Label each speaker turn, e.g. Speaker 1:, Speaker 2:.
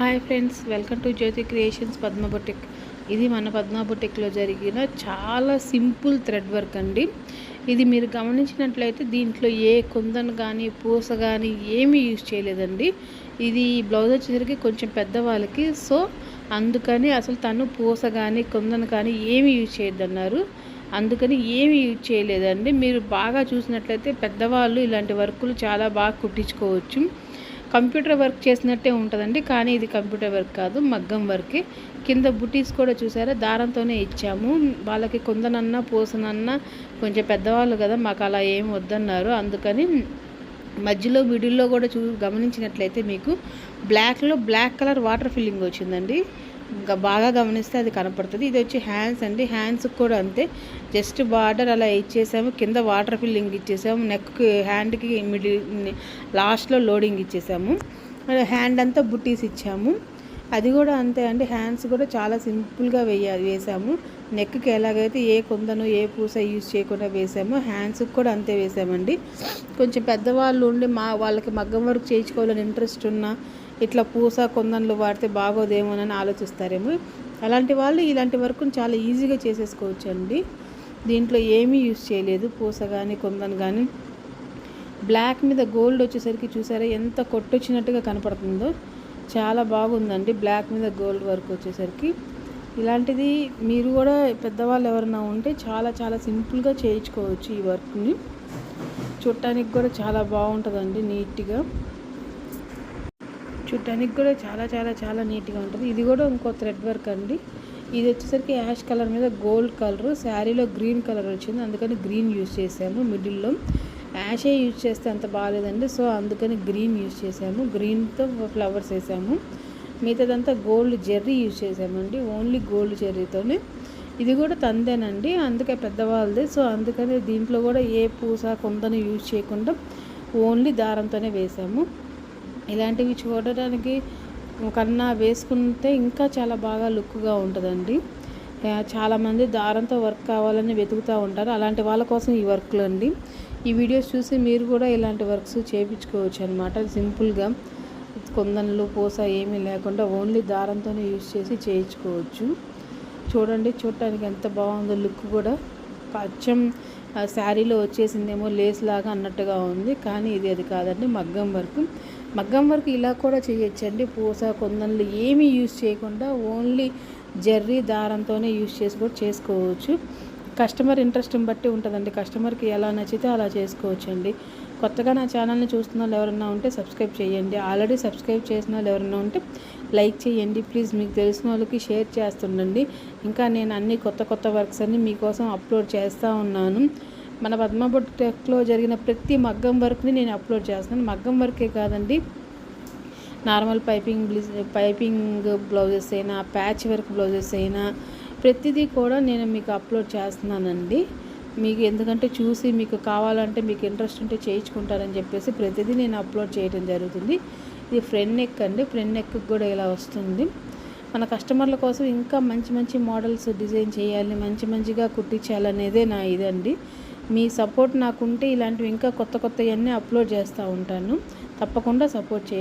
Speaker 1: Hi friends welcome to Jyothi creations Padma boutique. ఇది మన పద్మ బొటిక్లో జరిగిన చాలా సింపుల్ థ్రెడ్ వర్క్ అండి. ఇది మీరు గమనించినట్లయితే దీంట్లో ఏ కుందన్ కానీ పూస కానీ ఏమీ యూజ్ చేయలేదండి. ఇది బ్లౌజ్ వచ్చేసరికి కొంచెం పెద్దవాళ్ళకి సో అందుకని అసలు తను పూస కానీ కుందన్ కానీ ఏమీ యూజ్ చేయొద్దన్నారు. అందుకని ఏమి యూజ్ చేయలేదండి. మీరు బాగా చూసినట్లయితే పెద్దవాళ్ళు ఇలాంటి వర్కులు చాలా బాగా కుట్టించుకోవచ్చు. కంప్యూటర్ వర్క్ చేసినట్టే ఉంటుందండి కానీ ఇది కంప్యూటర్ వర్క్ కాదు మగ్గం వర్కే. కింద బుటీస్ కూడా చూసారా దారంతోనే ఇచ్చాము. వాళ్ళకి కొందనన్నా పోసనన్నా కొంచెం పెద్దవాళ్ళు కదా మాకు అలా ఏం వద్దన్నారు. అందుకని మధ్యలో మిడిల్లో కూడా చూ గమనించినట్లయితే మీకు బ్లాక్లో బ్లాక్ కలర్ వాటర్ ఫిల్లింగ్ వచ్చిందండి. ఇంకా బాగా గమనిస్తే అది కనపడుతుంది. ఇది వచ్చి హ్యాండ్స్ అండి. హ్యాండ్స్కి కూడా అంతే. జస్ట్ బార్డర్ అలా ఇచ్చేసాము. కింద వాటర్ ఫిల్లింగ్ ఇచ్చేసాము. నెక్కి హ్యాండ్కి మిడిల్ లాస్ట్లో లోడింగ్ ఇచ్చేసాము. హ్యాండ్ అంతా బుట్టీస్ ఇచ్చాము. అది కూడా అంతే అండి. హ్యాండ్స్ కూడా చాలా సింపుల్గా వేయ వేసాము. నెక్కి ఎలాగైతే ఏ కుందను ఏ పూస యూజ్ చేయకుండా వేసాము హ్యాండ్స్కి కూడా అంతే వేసామండి. కొంచెం పెద్దవాళ్ళు ఉండి మా వాళ్ళకి మగ్గం వర్క్ చేయించుకోవాలని ఇంట్రెస్ట్ ఉన్నా ఇట్లా పూస కొందన్లు వాడితే బాగోదేమోనని ఆలోచిస్తారేమో. అలాంటి వాళ్ళు ఇలాంటి వర్క్ను చాలా ఈజీగా చేసేసుకోవచ్చు అండి దీంట్లో ఏమీ యూస్ చేయలేదు. పూస కానీ కొందన్ కానీ బ్లాక్ మీద గోల్డ్ వచ్చేసరికి చూసారా ఎంత కొట్టొచ్చినట్టుగా కనపడుతుందో. చాలా బాగుందండి బ్లాక్ మీద గోల్డ్ వర్క్ వచ్చేసరికి. ఇలాంటిది మీరు కూడా పెద్దవాళ్ళు ఎవరైనా ఉంటే చాలా చాలా సింపుల్గా చేయించుకోవచ్చు ఈ వర్క్ని. చూడటానికి కూడా చాలా బాగుంటుందండి నీట్గా. చూడటానికి కూడా చాలా చాలా చాలా నీట్గా ఉంటుంది. ఇది కూడా ఇంకో థ్రెడ్ వర్క్ అండి. ఇది వచ్చేసరికి యాష్ కలర్ మీద గోల్డ్ కలర్ శారీలో గ్రీన్ కలర్ వచ్చింది. అందుకని గ్రీన్ యూజ్ చేసాము మిడిల్లో యాషే యూజ్ చేస్తే అంత బాగాలేదండి సో అందుకని గ్రీన్ యూజ్ చేసాము. గ్రీన్తో ఫ్లవర్స్ వేసాము. మిగతాదంతా గోల్డ్ జెర్రీ యూజ్ చేసామండి. ఓన్లీ గోల్డ్ జెర్రీతోనే. ఇది కూడా తందేనండి. అందుకే పెద్దవాళ్ళది. సో అందుకని దీంట్లో కూడా ఏ పూస కొందని యూజ్ చేయకుండా ఓన్లీ దారంతోనే వేసాము. ఇలాంటివి చూడడానికి కన్నా వేసుకుంటే ఇంకా చాలా బాగా లుక్గా ఉంటుందండి. చాలామంది దారంతో వర్క్ కావాలని వెతుకుతూ ఉంటారు. అలాంటి వాళ్ళ కోసం ఈ వర్క్లు అండి. ఈ వీడియోస్ చూసి మీరు కూడా ఇలాంటి వర్క్స్ చేయించుకోవచ్చు అనమాట సింపుల్గా కొందన్లు పూస ఏమీ లేకుండా ఓన్లీ దారంతోనే యూజ్ చేసి చేయించుకోవచ్చు. చూడండి చూడటానికి ఎంత బాగుందో లుక్ కూడా. అచ్చం శారీలో వచ్చేసిందేమో లేస్ లాగా అన్నట్టుగా ఉంది. కానీ ఇది అది కాదండి మగ్గం వర్క్. మగ్గం వర్క్ ఇలా కూడా చేయొచ్చండి. పూస కొందన్లు ఏమీ యూజ్ చేయకుండా ఓన్లీ జర్రీ దారంతోనే యూజ్ చేసి కూడా చేసుకోవచ్చు. కస్టమర్ ఇంట్రెస్ట్ని బట్టి ఉంటుందండి. కస్టమర్కి ఎలా నచ్చితే అలా చేసుకోవచ్చండి. కొత్తగా నా ఛానల్ని చూస్తున్న వాళ్ళు ఎవరన్నా ఉంటే సబ్స్క్రైబ్ చేయండి. ఆల్రెడీ సబ్స్క్రైబ్ చేసిన వాళ్ళు ఎవరన్నా ఉంటే లైక్ చేయండి. ప్లీజ్ మీకు తెలిసిన వాళ్ళకి షేర్ చేస్తుండండి. ఇంకా నేను అన్ని కొత్త కొత్త వర్క్స్ అన్ని మీకోసం అప్లోడ్ చేస్తూ ఉన్నాను. మన పద్మబొట్ టెక్లో జరిగిన ప్రతి మగ్గం వర్క్ని నేను అప్లోడ్ చేస్తున్నాను. మగ్గం వర్కే కాదండి. నార్మల్ పైపింగ్ పైపింగ్ బ్లౌజెస్ అయినా ప్యాచ్ వర్క్ బ్లౌజెస్ అయినా ప్రతిదీ కూడా నేను మీకు అప్లోడ్ చేస్తున్నానండి. మీకు ఎందుకంటే చూసి మీకు కావాలంటే మీకు ఇంట్రెస్ట్ ఉంటే చేయించుకుంటారని చెప్పేసి ప్రతిదీ నేను అప్లోడ్ చేయడం జరుగుతుంది. ఇది ఫ్రెండ్ నెక్ అండి. ఫ్రెండ్ నెక్ కూడా ఇలా వస్తుంది. మన కస్టమర్ల కోసం ఇంకా మంచి మంచి మోడల్స్ డిజైన్ చేయాలి మంచి మంచిగా కుట్టించాలనేదే నా ఇదండి. మీ సపోర్ట్ నాకుంటే ఇలాంటివి ఇంకా కొత్త కొత్తవన్నీ అప్లోడ్ చేస్తూ ఉంటాను. తప్పకుండా సపోర్ట్ చేయండి.